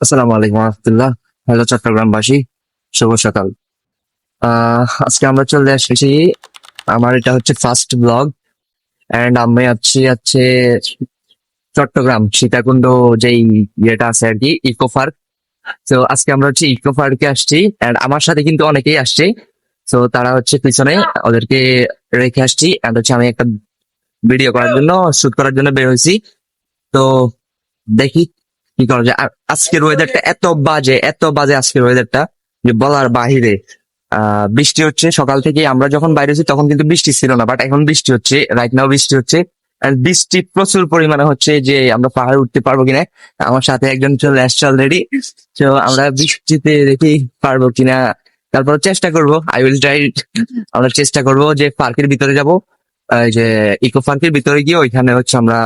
আসসালামু আলাইকুম রহমতুল্লাহ হ্যালো চট্টগ্রামবাসী। শুভ সকাল। আজকে আমরা চলে এসেছি আমার এটা হচ্ছে ফার্স্ট ব্লগ এন্ড আমি আছি হচ্ছে চট্টগ্রাম, সীতাকুণ্ড যেই ইয়েটা আছে আর কি, ইকো পার্ক। তো আজকে আমরা হচ্ছে ইকো পার্কে আসছি এন্ড আমার সাথে কিন্তু অনেকেই আসছে। তো তারা হচ্ছে পিছনে ওদেরকে রেখে আসছি এন্ড হচ্ছে আমি একটা ভিডিও করার জন্য শুট করার জন্য বের হয়েছি। তো দেখি কি করা যায়? আর আজকের ওয়েদারটা এত বাজে এত বাজে আজকের ওয়েদারটা যে বলার বাহিরে আহ বৃষ্টি হচ্ছে সকাল থেকে আমরা যখন বাইরে আছি তখন কিন্তু বৃষ্টি ছিল না বাট এখন বৃষ্টি হচ্ছে রাইট নাও বৃষ্টি হচ্ছে। আর বৃষ্টি প্রচুর পরিমাণে হচ্ছে যে আমরা পাহাড়ে উঠতে পারব কিনা আমার সাথে একজন চলে আসছে অলরেডি তো আমরা বৃষ্টিতে দেখি পারব কিনা। তারপর চেষ্টা করব আই উইল ট্রাই আমরা চেষ্টা করব যে পার্কের ভিতরে যাব। এই যে ইকো পার্কের ভিতরে গিয়ে ওইখানে হচ্ছে আমরা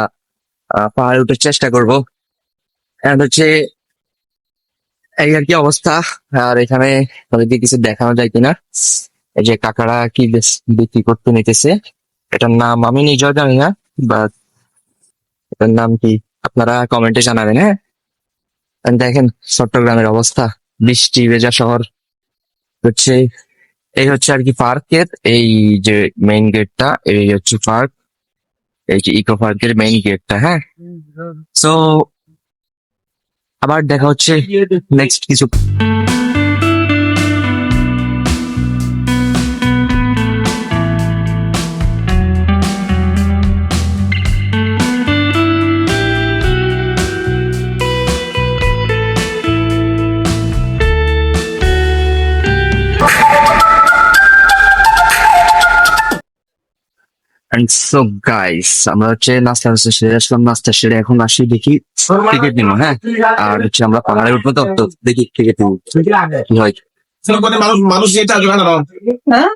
পাহাড়ে উঠার চেষ্টা করব। এন্ড হচ্ছে এই আর কি অবস্থা? আর এখানে তাদেরকে কিছু দেখানো যায় কিনা? এই যে কাকারা কি বিক্রি করতে নিতেছে। এটার নাম আমি নিজেও জানি না বাট এটার নাম কি আপনারা কমেন্টে জানাবেন হ্যাঁ? দেখেন চট্টগ্রামের অবস্থা বৃষ্টি ভেজা শহর। হচ্ছে এই হচ্ছে আর কি পার্কের এই যে মেইন গেটটা এই হচ্ছে পার্ক এই যে ইকো পার্কের মেইন গেটটা হ্যাঁ? সো আবার দেখা হচ্ছে নেক্সট কিছু সো গাইস আমরা হচ্ছে নাস্তা সেরে আসলাম নাস্তা সেরে এখন আসি দেখি টিকিট নিবো হ্যাঁ? আর হচ্ছে আমরা পাহাড়ে উঠবো তো তো দেখি টিকিট নিবো কি হয়? মানুষ হ্যাঁ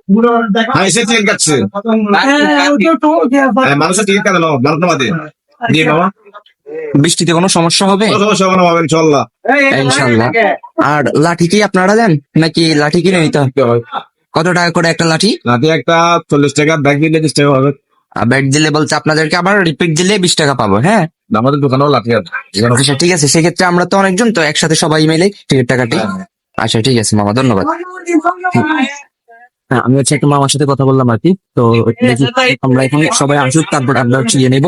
এসে টিকিট কাটছে। হ্যাঁ, মানুষের টিকিট কাটে মানুষ নামাতে। দিয়ে বাবা। বৃষ্টিতে কোনো সমস্যা হবে? কোনো সমস্যা হবে ইনশাল্লাহ ইনশাল্লাহ আর লাঠি কি আপনারা দেন? নাকি লাঠি কিনে নিতে হবে? কত টাকা করে একটা লাঠি? রাতে একটা চল্লিশ টাকা ব্যাগ টাকা হবে। ব্যাট দিলে বলছে আপনাদেরকে আবার রিপিট দিলে বিশ টাকা পাবো হ্যাঁ? আমাদের দোকানেও লাঠি আছে। এখানে আচ্ছা ঠিক আছে সেক্ষেত্রে আমরা তো অনেকজন তো একসাথে সবাই মিলে টিকিট টাকাটি আচ্ছা ঠিক আছে মামা ধন্যবাদ। হ্যাঁ আমি হচ্ছে একটা মামার সাথে কথা বললাম আর কি। তো দেখি আমরা এখন সবাই আসুক তারপর আমরা হচ্ছে ইয়ে নেব।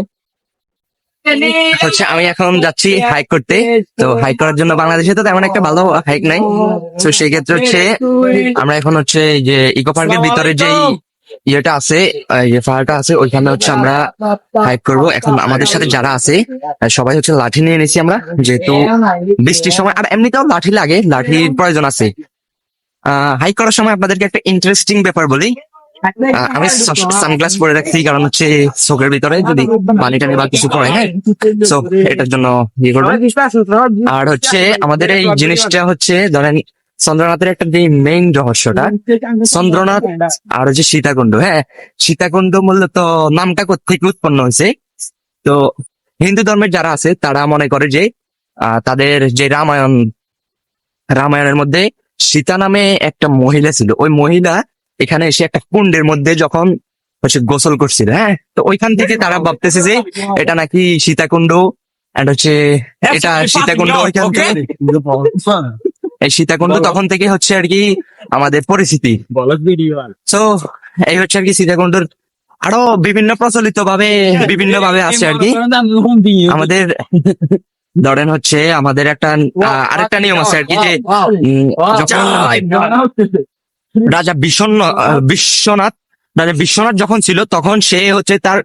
হচ্ছে আমি এখন যাচ্ছি হাইক করতে। তো হাইক করার জন্য বাংলাদেশে তো তেমন একটা ভালো হাইক নাই। তো সেই ক্ষেত্রে হচ্ছে আমরা এখন হচ্ছে যে ইকো পার্কের ভিতরে যেই ইয়েটা আছে এই আছে, ওইখানে হচ্ছে আমরা হাইক করব। এখন আমাদের সাথে যারা আছে সবাই হচ্ছে লাঠি নিয়ে নিয়েছি আমরা, যেহেতু বৃষ্টির সময়, আর এমনিতেও লাঠি লাগে, লাঠির প্রয়োজন আছে। হাইক করার সময় আপনাদেরকে একটা ইন্টারেস্টিং ব্যাপার বলি। আমি সানগ্লাস পরে রাখছি, কারণ হচ্ছে চোখের ভিতরে যদি পানি টানি বা কিছু পড়ে হ্যাঁ? এটার জন্য ইয়ে করব আর হচ্ছে আমাদের এই জিনিসটা হচ্ছে, ধরেন চন্দ্রনাথের একটা যে মেইন রহস্যটা। চন্দ্রনাথ আর হচ্ছে সীতাকুণ্ড হ্যাঁ? সীতাকুণ্ড মূলত নামটা থেকে উৎপন্ন হয়েছে? তো হিন্দু ধর্মের যারা আছে তারা মনে করে যে আহ, তাদের যে রামায়ণ রামায়ণের মধ্যে সীতা নামে একটা মহিলা ছিল। ওই মহিলা এখানে এসে একটা কুণ্ডের মধ্যে যখন হচ্ছে গোসল করছিল হ্যাঁ? তো ওইখান থেকে তারা ভাবতেছে যে এটা নাকি সীতাকুণ্ড এন্ড হচ্ছে এটা সীতাকুণ্ড ওইখান থেকে এই সীতাকুণ্ড তখন থেকে হচ্ছে আর কি আমাদের পরিচিতি তো এই হচ্ছে আর কি সীতাকুণ্ডর আরও বিভিন্ন প্রচলিত ভাবে বিভিন্ন ভাবে আছে আর কি। আমাদের ধরেন হচ্ছে আমাদের একটা আরেকটা নিয়ম আছে আর কি যে যখন রাজা আহ, বিশ্বনাথ রাজা বিশ্বনাথ যখন ছিল তখন সে হচ্ছে তার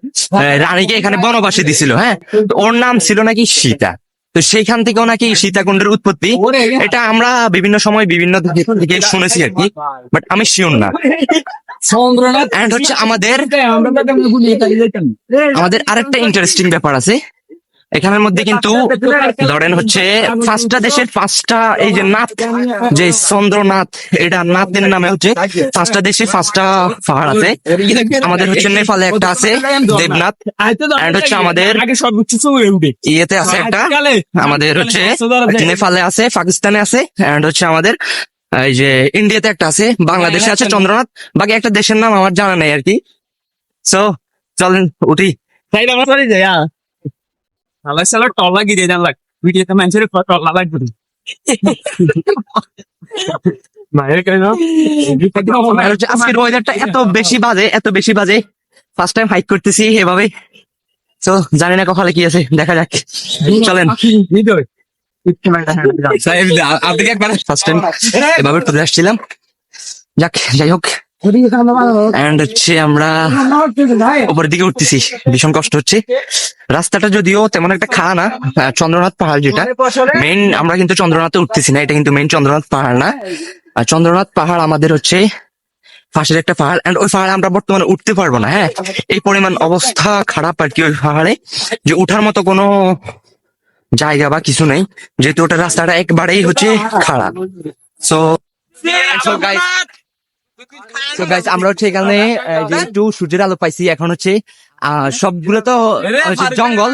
রানীকে এখানে বনবাসী দিছিল হ্যাঁ? তো ওর নাম ছিল নাকি সীতা। তো সেইখান থেকেও নাকি সীতাকুণ্ডের উৎপত্তি। এটা আমরা বিভিন্ন সময় বিভিন্ন দিক থেকে শুনেছি আর কি বাট আমি শিওর না। হচ্ছে আমাদের আমাদের আরেকটা ইন্টারেস্টিং ব্যাপার আছে। এখানের মধ্যে কিন্তু ধরেন হচ্ছে পাঁচটা দেশের পাঁচটা এই যে নাথ, যে চন্দ্রনাথ, এটা নাথের নামে হচ্ছে পাঁচটা দেশে পাঁচটা পাহাড় আছে। আমাদের হচ্ছে নেপালে একটা আছে, দেবনাথ, And হচ্ছে আমাদের- ইয়েতে আছে একটা, আমাদের হচ্ছে নেপালে আছে, পাকিস্তানে আছে এন্ড হচ্ছে আমাদের, এই যে ইন্ডিয়াতে একটা আছে, বাংলাদেশে আছে চন্দ্রনাথ, বাকি একটা দেশের নাম আমার জানা নেই আর কি। সো চলেন, উঠি। টলা গিরে জানলাক। ভিডিওতে মানুষের টলা লাগবে। মায়ের কেন? আজকের ওয়েদারটা এত বেশি বাজে এত বেশি বাজে। ফার্স্ট টাইম হাইক করতেছি এভাবে। তো জানি না কপালে কি আছে দেখা যাক। চলেন। আপনি একবার ফার্স্ট টাইম এভাবে টুরে আসছিলাম। যাক যাই হোক। এন্ড হচ্ছে আমরা উপরের দিকে উঠতেছি। ভীষণ কষ্ট হচ্ছে। রাস্তাটা যদিও তেমন একটা খাড়া না চন্দ্রনাথ পাহাড় যেটা। মেইন আমরা কিন্তু চন্দ্রনাথে উঠতেছি না, এটা কিন্তু মেইন চন্দ্রনাথ পাহাড় না। চন্দ্রনাথ পাহাড় আমাদের হচ্ছে পাশের একটা পাহাড়। এন্ড ওই পাহাড়ে আমরা বর্তমানে উঠতে পারব না হ্যাঁ? এই পরিমাণ অবস্থা খারাপ আর কি ওই পাহাড়ে, যে উঠার মতো কোনো জায়গা বা কিছু নেই। যেহেতু ওটা রাস্তাটা একবারেই হচ্ছে খারাপ সো তো গাইস আমরা হচ্ছে এখানে আহ, যে একটু সূর্যের আলো পাইছি এখন হচ্ছে সবগুলো তো জঙ্গল।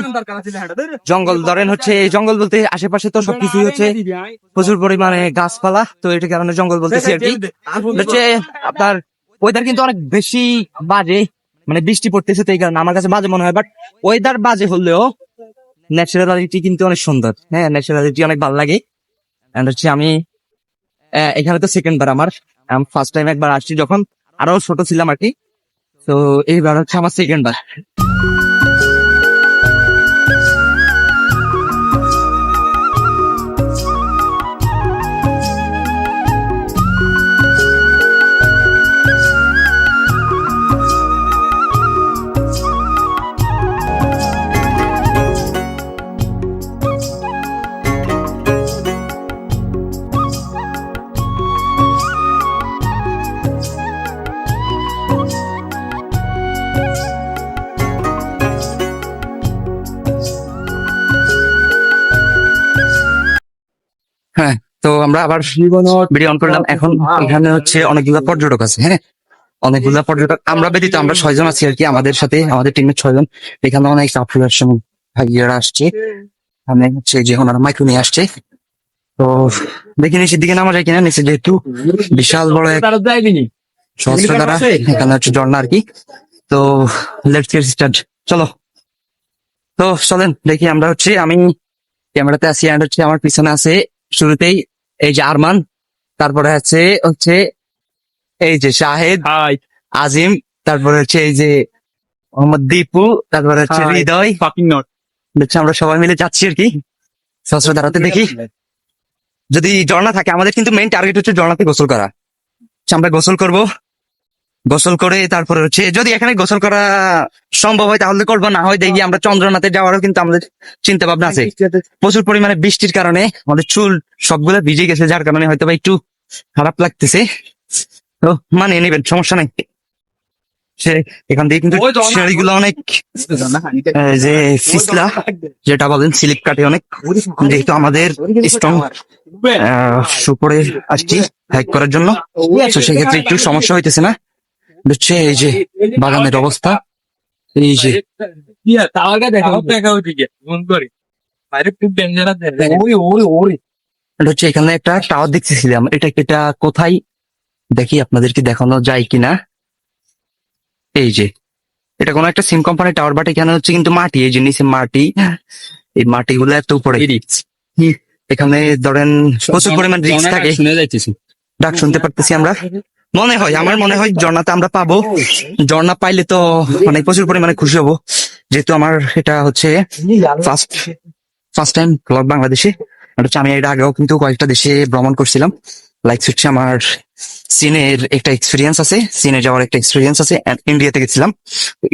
জঙ্গল ধরেন হচ্ছে জঙ্গল বলতে আশেপাশে তো সবকিছুই হচ্ছে প্রচুর পরিমাণে গাছপালা তো এটা কারণে জঙ্গল বলতেছি আর কি। হচ্ছে আপনার ওয়েদার কিন্তু অনেক বেশি বাজে মানে বৃষ্টি পড়তেছে তো এই কারণে আমার কাছে বাজে মনে হয় বাট ওয়েদার বাজে হলেও ন্যাচারালিটি কিন্তু অনেক সুন্দর। হ্যাঁ ন্যাচারালিটি অনেক ভালো লাগে। এন্ড হচ্ছে আমি এখানে তো সেকেন্ড বার আমার। ফার্স্ট টাইম একবার আসছি, যখন আরও ছোট ছিলাম আর কি। তো এইবার হচ্ছে আমার সেকেন্ড বার। আমরা আবার ভিডিও অন করলাম। এখন এখানে হচ্ছে অনেকগুলো পর্যটক আছে হ্যাঁ? অনেকগুলো পর্যটক। আমরা ব্যতীত আমরা ছয়জন আছি আর কি আমাদের সাথে আমাদের টিমের ছয়জন। এখানে অনেক আফ্রিকার সময় ভাগিয়ারা আসছে আমি হচ্ছে যে ওনারা মাইক্রো নিয়ে আসছে। তো দেখি নিচের দিকে নামা যায় কিনা নিচে যেহেতু বিশাল বড় এক সহস্র দ্বারা এখানে হচ্ছে ঝর্ণা আর কি। তো লেটস গেট স্টার্ট চলো। তো চলেন দেখি আমরা হচ্ছে আমি ক্যামেরাতে আছি আর হচ্ছে আমার পিছনে আছে শুরুতেই এই যে আরমান তারপরে হচ্ছে হচ্ছে এই যে শাহেদ হাই। আজিম তারপরে হচ্ছে এই যে মোহাম্মদ দীপু তারপরে হচ্ছে হৃদয়। ফাকিং নট হচ্ছে আমরা সবাই মিলে যাচ্ছি আর কি। সহস্র দাঁড়াতে দেখি। যদি ঝর্ণা থাকে আমাদের কিন্তু মেইন টার্গেট হচ্ছে ঝর্ণাতে গোসল করা। আচ্ছা, আমরা গোসল করব। গোসল করে তারপরে হচ্ছে যদি এখানে গোসল করা সম্ভব হয় তাহলে করব না হয় দেখি আমরা চন্দ্রনাথে যাওয়ারও কিন্তু আমাদের চিন্তা ভাবনা আছে। প্রচুর পরিমাণে বৃষ্টির কারণে আমাদের চুল সবগুলো ভিজে গেছে যার কারণে হয়তো বা একটু খারাপ লাগতেছে। তো মানে নেবেন সমস্যা নাই। সে এখান থেকে কিন্তু সিঁড়িগুলো অনেক যে ফিসলা যেটা বলেন স্লিপ কাটে অনেক যেহেতু আমাদের স্ট্রং সুপরে আসছি হ্যাক করার জন্য। তো সেক্ষেত্রে একটু সমস্যা হইতেছে না। হচ্ছে এই যে বাগানের অবস্থা। এই যে। হচ্ছে এখানে একটা টাওয়ার দেখতেছিলাম। এটা এটা কোথায়? দেখি আপনাদেরকে দেখানো যায় কিনা। এই যে। এটা কোনো একটা সিম কোম্পানির টাওয়ার বাট এখানে হচ্ছে কিন্তু মাটি। এই যে নিচে মাটি। এই মাটিগুলো এত উপরে। এখানে ধরেন প্রচুর পরিমাণ রিস্ক থাকে। ডাক শুনতে পারতেছি আমরা। মনে হয়, আমার মনে হয় ঝর্ণাতে আমরা পাবো। ঝর্ণা পাইলে তো মানে প্রচুর পরিমাণে খুশি হব। যেহেতু আমার এটা হচ্ছে ফার্স্ট ফার্স্ট টাইম ব্লগ বাংলাদেশে। আমি এর আগেও কিন্তু কয়েকটা দেশে ভ্রমণ করছিলাম। লাইক হচ্ছে আমার চীনের একটা এক্সপিরিয়েন্স আছে, চীনে যাওয়ার একটা এক্সপিরিয়েন্স আছে ইন্ডিয়াতে গেছিলাম।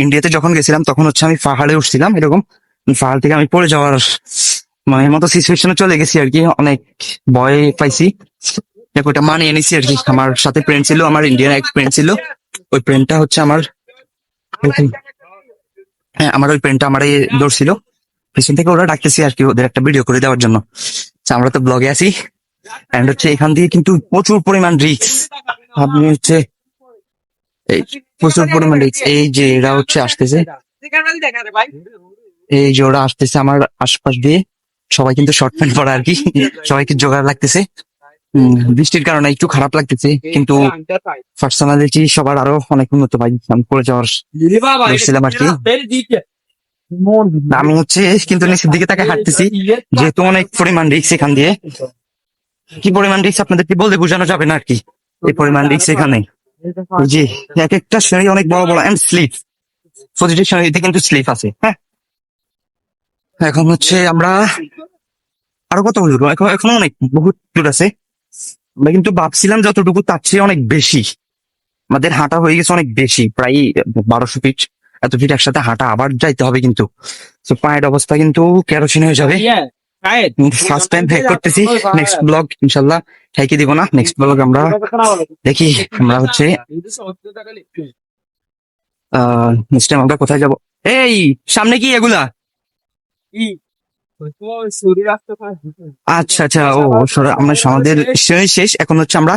ইন্ডিয়াতে যখন গেছিলাম, তখন হচ্ছে আমি পাহাড়ে উঠছিলাম এরকম। পাহাড় থেকে আমি পড়ে যাওয়ার মানে মতো সিচুয়েশনে চলে গেছি আর কি। অনেক ভয় পাইছি। দেখো ওটা মানিয়ে এনেছি আর কি। আমার সাথে ফ্রেন্ড ছিল, আমার ইন্ডিয়ান এক ফ্রেন্ড ছিল। ওই ফ্রেন্ডটা হচ্ছে আমার হ্যাঁ আমার ওই ফ্রেন্ডটা আমার ধরছিল পেছন থেকে ওরা ডাকতেছি আর কি ওদের একটা ভিডিও করে দেওয়ার জন্য। আমরা তো ব্লগে আছি। এন্ড হচ্ছে এখান দিয়ে কিন্তু প্রচুর পরিমাণ রিক্স আপনি হচ্ছে এই প্রচুর পরিমাণ রিক্স এই যে এরা হচ্ছে আসতেছে। এই যে ওরা আসতেছে আমার আশপাশ দিয়ে। সবাই কিন্তু শর্ট প্যান্ট পরা আর কি। সবাইকে জোগাড় লাগতেছে। বৃষ্টির কারণে একটু খারাপ লাগতেছে কিন্তু পার্সোনালিটি সবার আরও অনেক উন্নত ভাই আমি পড়ে যাওয়ার দেখছিলাম আর কি। আমি হচ্ছে কিন্তু নিচের দিকে তাকে হাঁটতেছি যেহেতু অনেক পরিমাণ রিক্স এখান দিয়ে। কি পরিমাণ রিক্স আপনাদের আপনাদেরকে বলতে বোঝানো যাবে না আর কি? এই পরিমাণ রিক্স এখানে। জি এক একটা সিঁড়ি অনেক বড় বড় এন্ড স্লিপ প্রতিটি সিঁড়িতে কিন্তু স্লিপ আছে হ্যাঁ? এখন হচ্ছে আমরা আরও কত দূর এখন এখনও অনেক বহুত দূর আছে। আমরা কিন্তু ভাবছিলাম যতটুকু তার চেয়ে অনেক বেশি। আমাদের হাঁটা হয়ে গেছে অনেক বেশি প্রায় বারোশো ফিট এত ফিট একসাথে হাঁটা আবার যাইতে হবে কিন্তু। তো পায়ের অবস্থা কিন্তু কেরোসিন হয়ে যাবে। ফার্স্ট টাইম হ্যাক করতেছি। নেক্সট ব্লগ ইনশাল্লাহ হ্যাকই দিব না। নেক্সট ব্লগ আমরা দেখি আমরা হচ্ছে নেক্সট টাইম আমরা কোথায় যাব? এই সামনে কি এগুলা? আচ্ছা আচ্ছা ও আমরা আমাদের শ্রেণি শেষ, এখন হচ্ছে আমরা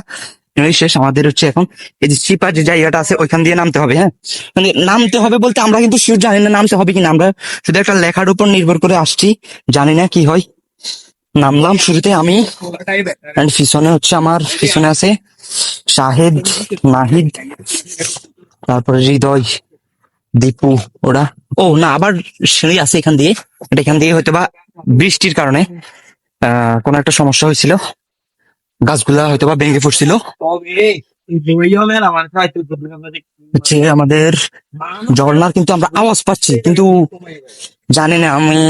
শ্রেণি শেষ, আমাদের হচ্ছে এখন এই যে চিপা যে জায়গাটা আছে, ওইখান দিয়ে নামতে হবে হ্যাঁ? মানে নামতে হবে বলতে আমরা কিন্তু শিওর জানি না নামতে হবে কিনা, আমরা শুধু একটা লেখার উপর নির্ভর করে আসছি, জানি না কি হয়। নামলাম শুরুতে আমি, and পিছনে হচ্ছে আমার, পিছনে আছে শাহেদ, নাহিদ, তারপরে হৃদয়, দীপু, ওরা। ও, না, আবার সিঁড়ি আছে এখান দিয়ে, এটা এখান দিয়ে হয়তো বা বৃষ্টির কারণে কোন একটা সমস্যা হয়েছিল। গাছগুলা হয়তো বা ভেঙে পড়ছিল। আমাদের ঝর্ণার কিন্তু আমরা আওয়াজ পাচ্ছি, কিন্তু জানি না, আমি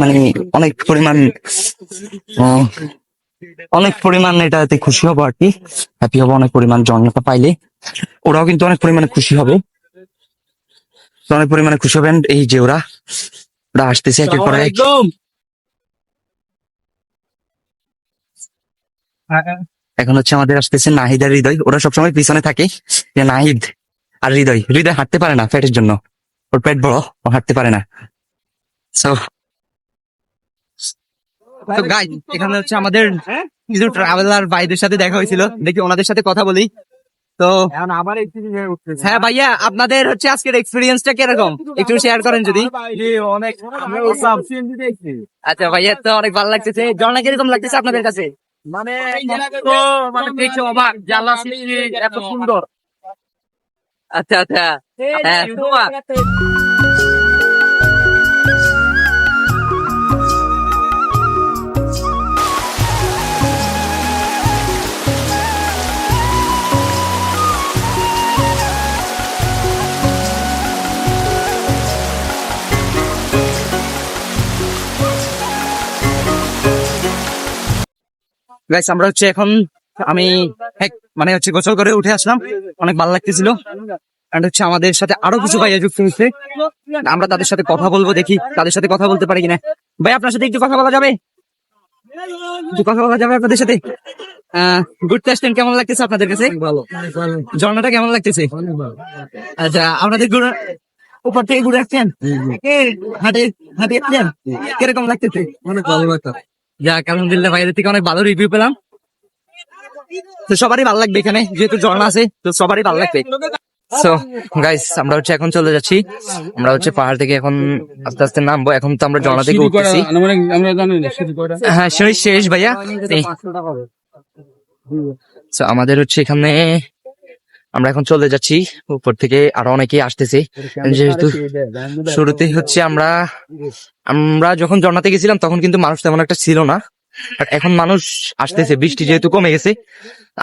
মানে অনেক পরিমাণ অনেক পরিমাণ এটাতে খুশি হব আর কি। হ্যাপি হব, অনেক পরিমাণ ঝর্ণাটা পাইলে। ওরাও কিন্তু অনেক পরিমাণে খুশি হবে। অনেক পরিমাণে খুশি হবেন এই যে ওরা। ওরা আসতেছে একের পর এক। এখন হচ্ছে আমাদের আসতেছে নাহিদ আর হৃদয়। ওরা সবসময় পিছনে থাকে। যে নাহিদ আর হৃদয় হৃদয় হাঁটতে পারে না পেটের জন্য। ওর পেট বড় ও হাঁটতে পারে না। সো তো গাই এখানে হচ্ছে আমাদের কিছু ট্রাভেলার ভাইদের সাথে দেখা হয়েছিল। দেখি ওনাদের সাথে কথা বলি। তো হ্যাঁ ভাইয়া আপনাদের হচ্ছে আজকের এক্সপিরিয়েন্সটা কীরকম? একটু শেয়ার করেন যদি। আচ্ছা ভাইয়া তো অনেক ভালো লাগতেছে। ঝর্ণা কীরকম লাগতেছে আপনাদের কাছে? মানে তো মানে দেখে অবাক জানলা এত সুন্দর। আচ্ছা আচ্ছা। হ্যাঁ গাইস আমরা হচ্ছে এখন আমি মানে হচ্ছে গোসল করে উঠে আসলাম। অনেক ভালো লাগতেছিল। হচ্ছে আমাদের সাথে আরও কিছু ভাইয়া যুক্ত হয়েছে। আমরা তাদের সাথে কথা বলব দেখি তাদের সাথে কথা বলতে পারি কিনা। ভাই আপনার সাথে একটু কথা বলা যাবে? একটু কথা বলা যাবে আপনাদের সাথে? ঘুরতে কেমন লাগতেছে আপনাদের কাছে? ভালো ঝর্ণাটা কেমন লাগতেছে? আচ্ছা আপনাদের ঘুরে উপর থেকে ঘুরে আসছেন? এ, হাটে হাটে আসছেন? কীরকম লাগতেছে? অনেক ভালো লাগতো যাক আলহামদুলিল্লাহ ভাইদের থেকে অনেক ভালো রিভিউ পেলাম। তো সবারই ভালো লাগবে এখানে যেহেতু ঝর্ণা আছে তো সবারই ভালো লাগবে। সো গাইস আমরা হচ্ছে এখন চলে যাচ্ছি। আমরা হচ্ছে পাহাড় থেকে এখন আস্তে আস্তে নামবো। এখন তো আমরা ঝর্ণা থেকে উঠতেছি। জানি হ্যাঁ সিঁড়ি শেষ ভাইয়া। আমাদের হচ্ছে এখানে আমরা এখন চলে যাচ্ছি উপর থেকে। আরও অনেকেই আসতেছে। যেহেতু শুরুতেই হচ্ছে আমরা আমরা যখন ঝর্ণাতে গেছিলাম তখন কিন্তু মানুষ তেমন একটা ছিল না। আর এখন মানুষ আসতেছে বৃষ্টি যেহেতু কমে গেছে।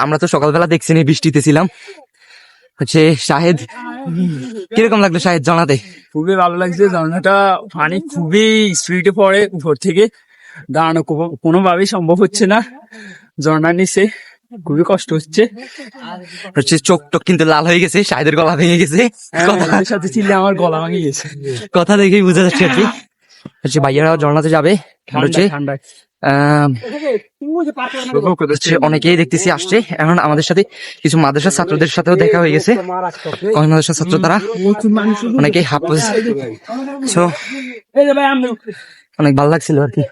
আমরা তো সকালবেলা দেখছি নি বৃষ্টিতে ছিলাম। হচ্ছে শাহেদ কীরকম লাগল শাহেদ জানাতে? খুবই ভালো লাগছে ঝর্ণাটা পানি খুবই স্পিডে পড়ে উপর থেকে। দাঁড়ানো কোনোভাবেই সম্ভব হচ্ছে না। ঝর্ণার নিচে। খুবই কষ্ট হচ্ছে। হচ্ছে চোখ টোক কিন্তু লাল হয়ে গেছে শাহেদের গলা ভেঙে গেছে। কথা সাথে চিল্লে আমার গলা ভাঙে গেছে। কথা দেখেই বোঝা যাচ্ছে আর কি। হচ্ছে ভাইয়ারা ঝর্ণাতে যাবে। হচ্ছে অনেকেই দেখতেছি আসছে। এখন আমাদের সাথে কিছু মাদ্রাসা ছাত্রদের সাথেও দেখা হয়ে গেছে। কয় মাদ্রাসা ছাত্র তারা। অনেকেই হাফজ অনেক ভালো লাগছিল আর কি।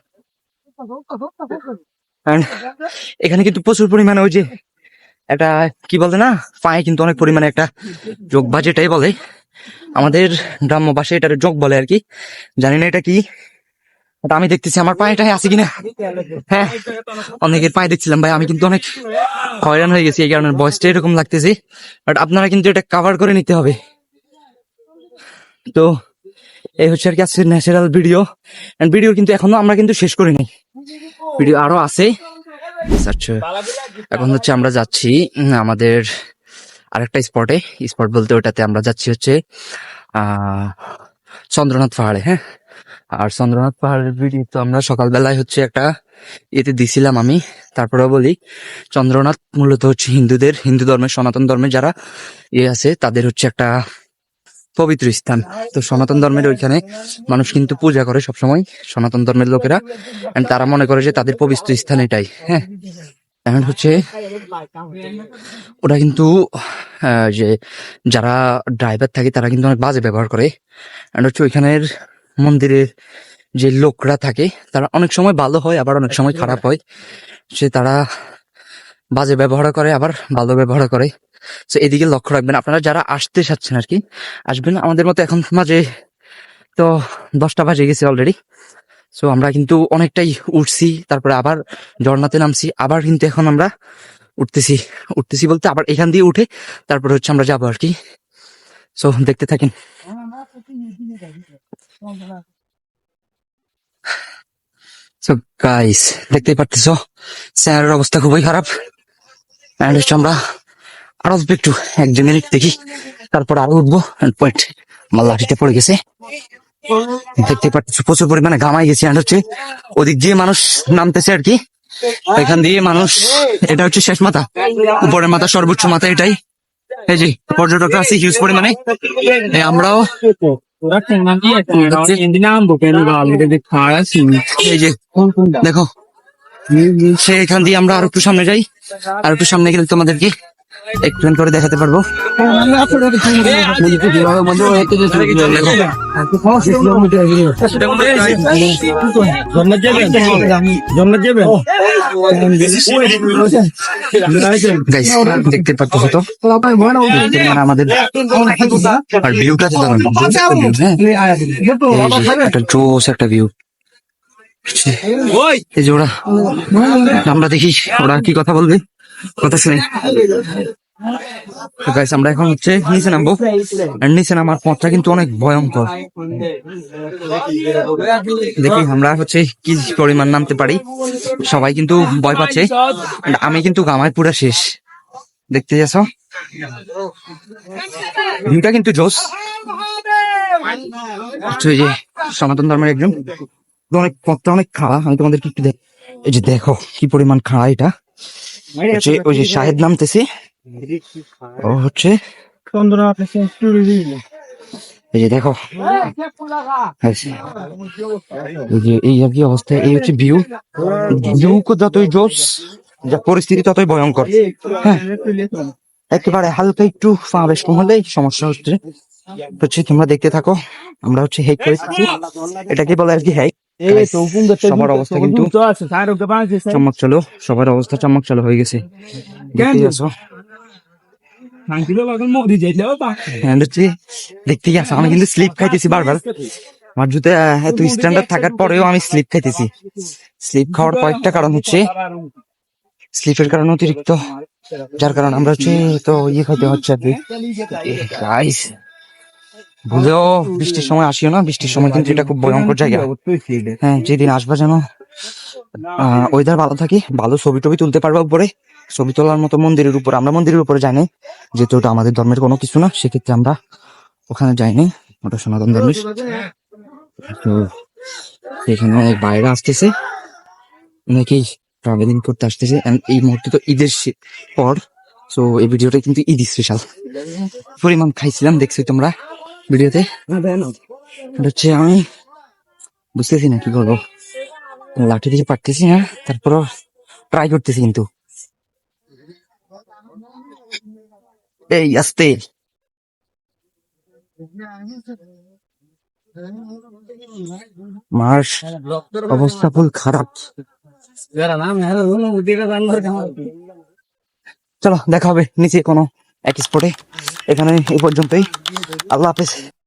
এখানে কিন্তু প্রচুর পরিমাণে ওই যে একটা, কি বলতে না, পায়ে কিন্তু অনেক পরিমাণে একটা যোগ বা যেটাই বলে। আমাদের গ্রাম্য ভাষায় এটার যোগ বলে আর কি। জানি না এটা কি আমি দেখতেছি আমার পায়েটাই আছে কিনা। হ্যাঁ অনেকের পায়ে দেখছিলাম ভাই, আমি কিন্তু অনেক হয়রান হয়ে গেছি এই কারণে বয়সটা এরকম লাগতেছে। বাট আপনারা কিন্তু এটা কাভার করে নিতে হবে। তো এই হচ্ছে আর কি আজকের ন্যাচারাল ভিডিও ভিডিও কিন্তু এখনও আমরা কিন্তু শেষ করিনি। ভিডিও আরও আছে। এখন হচ্ছে আমরা যাচ্ছি আমাদের আরেকটা স্পটে স্পট বলতে ওটাতে আমরা যাচ্ছি হচ্ছে চন্দ্রনাথ পাহাড়ে হ্যাঁ? আর চন্দ্রনাথ পাহাড়ের ভিডিও তো আমরা সকালবেলায় হচ্ছে একটা ইয়েতে দিছিলাম আমি। তারপরে বলি, চন্দ্রনাথ মূলত হচ্ছে হিন্দুদের, হিন্দু ধর্মের, সনাতন ধর্মের যারা ইয়ে আছে, তাদের হচ্ছে একটা পবিত্র স্থান। তো সনাতন ধর্মের ওইখানে মানুষ কিন্তু পূজা করে সবসময়, সনাতন ধর্মের লোকেরা। And তারা মনে করে যে তাদের পবিত্র স্থান এটাই হ্যাঁ? এখন হচ্ছে ওরা কিন্তু যে যারা ড্রাইভার থাকে তারা কিন্তু অনেক বাজে ব্যবহার করে। And হচ্ছে ওইখানের মন্দিরের যে লোকরা থাকে, তারা অনেক সময় ভালো হয়, আবার অনেক সময় খারাপ হয়। সে তারা বাজে ব্যবহার করে, আবার ভালো ব্যবহার করে। তো এদিকে লক্ষ্য রাখবেন, আপনারা যারা আসতে চাচ্ছেন আর কি, আসবেন আমাদের মতো এখন মাঝে তো দশটা বাজে গেছে অলরেডি সো আমরা কিন্তু অনেকটাই উঠছি, তারপরে আবার ঝর্ণাতে নামছি, আবার কিন্তু এখন আমরা উঠতেছি উঠতেছি বলতে আবার এখান দিয়ে উঠে তারপরে হচ্ছে আমরা যাব আর কি। সো দেখতে থাকেন। সো গাইস দেখতেই পারতেছো, স্যারের অবস্থা খুবই খারাপ। হচ্ছে আমরা আরও অল্প একটু, এক দু মিনিট দেখি। তারপর আরও উঠবো পয়েন্ট আমার লাঠিটা পড়ে গেছে। দেখতে পাচ্ছি প্রচুর পরিমাণে ঘামাই গেছে, আর হচ্ছে ওদিক দিয়ে মানুষ নামতেছে আর কি। এখান দিয়ে মানুষ, এটা হচ্ছে শেষ মাথা। উপরের মাথা সর্বোচ্চ মাথা এটাই। এই যে, পর্যটকরা আছে হিউজ পরিমাণে। আমরাও এই যে, দেখো। সে এখান দিয়ে আমরা আর একটু সামনে যাই। আর একটু সামনে গেলে তোমাদেরকে একটু করে দেখাতে পারব? দেখতে পাচ্ছ তো? আমাদের আর ভিউটা একটা জোস একটা ভিউ এই যে ওরা, আমরা দেখি, ওরা কি কথা বলবে? কথা শুনে। গাইস আমরা এখন হচ্ছে নিচে নামবো। আর নিচে নামার পথটা কিন্তু অনেক ভয়ঙ্কর। দেখি, আমরা হচ্ছে কি পরিমাণ নামতে পারি। সবাই কিন্তু ভয় পাচ্ছে। আমি কিন্তু গামায় পুরা শেষ। দেখতে যাচ্ছ? ভিউটা কিন্তু জোস যে সনাতন ধর্মের একজন। অনেক পথটা অনেক খাড়া। আমি তোমাদেরকে একটু এই যে দেখো, কি পরিমাণ খাড়া এটা। ওই যে শাহেদ নামতেছে। ও হচ্ছে? এই যে দেখো। এই যে এই আর কি অবস্থা এই হচ্ছে ভিউ ভিউ যতই জোস যা পরিস্থিতি ততই ভয়ঙ্কর। হ্যাঁ। একেবারে হালকা একটু পা বেশ কম হলেই সমস্যা হচ্ছে। হচ্ছে তোমরা দেখতে থাকো আমরা হচ্ছে হেক করেছি এটাকে বলে আর কি হেক সবার অবস্থা কিন্তু চমক চলো সবার অবস্থা চমক চলো হয়ে গেছে। দেখতেই আছো? হচ্ছে দেখতেই আছো আমি কিন্তু স্লিপ খাইতেছি বারবার। আমার জুতে এত স্ট্যান্ডার্ড থাকার পরেও আমি স্লিপ খাইতেছি। স্লিপ খাওয়ার কয়েকটা কারণ হচ্ছে স্লিপের কারণে অতিরিক্ত যার কারণে আমরা হচ্ছে তো ইয়ে খাইতে হচ্ছে আর কি। গাইস ভুলেও বৃষ্টির সময় আসিও না বৃষ্টির সময় কিন্তু এটা খুব ভয়ঙ্কর জায়গা। হ্যাঁ যেদিন আসবা যেন ওয়েদার ভালো থাকে ভালো ছবি টবি তুলতে পারবা উপরে। ছবি তোলার মতো মন্দিরের উপর, আমরা মন্দিরের উপরে যাইনি, যেহেতু ওটা আমাদের ধর্মের কোনো কিছু না, সেক্ষেত্রে আমরা ওখানে যাইনি, ওটা সনাতন ধর্মের। তো এখানে অনেক বাইরে আসতেছে অনেকেই ট্রাভেলিং করতে আসতেছে এই মুহূর্তে তো ঈদের পর তো এই ভিডিওটা কিন্তু ঈদ স্পেশাল পরিমাণ খাইছিলাম, দেখছি তোমরা ভিডিওতে। হচ্ছে আমি, বুঝতেছি না কি করব লাঠি দিয়ে পারতেছি না, তারপরও ট্রাই করতেছি কিন্তু। এই, আস্তে। মার অবস্থা খুব খারাপ। চলো, দেখা হবে নিচে কোনো এক স্পটে এখানে এই পর্যন্তই। আল্লাহ হাফেজ।